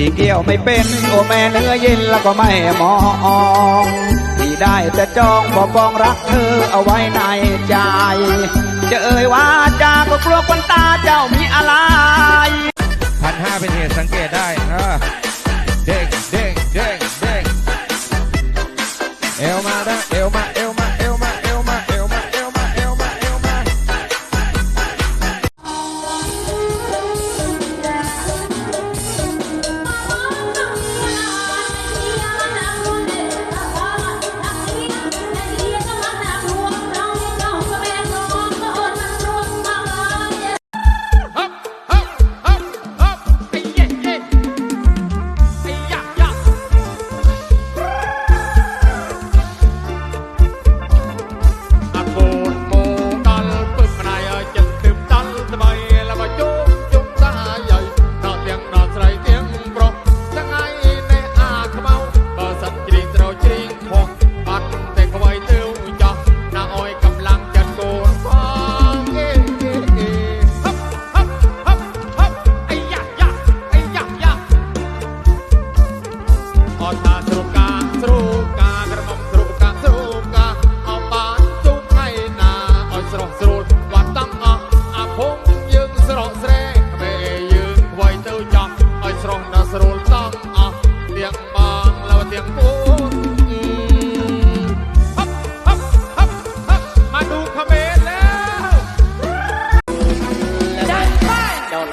ที่เกี่ยวไม่เป็นโอแม่เนื้อเย็นแล้วก็ไม่มองที่ได้แต่จองบอกองรักเธอเอาไว้ในใจ จะเอ่ยว่าจาก็กลัวควันตาเจ้ามีอะไรพันห้าเป็นเหตุสังเกตได้เด้งเด้งเด้งเด้งเอวมาได้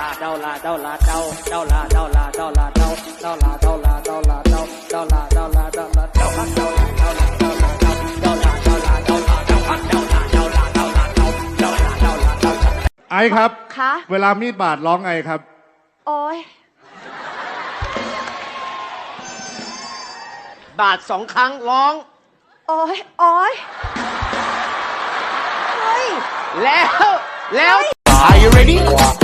啦到啦到啦到到啦到啦到啦到到啦到啦到啦到到啦到啦到啦到啦到啦到啦。ไอ้ครับ คะ เวลามีดบาดร้องไอ้ครับ โอ้ยบาดสองครั้งร้อง โอ้ยโอ้ยเฮ้ย แล้วแล้ว Are you ready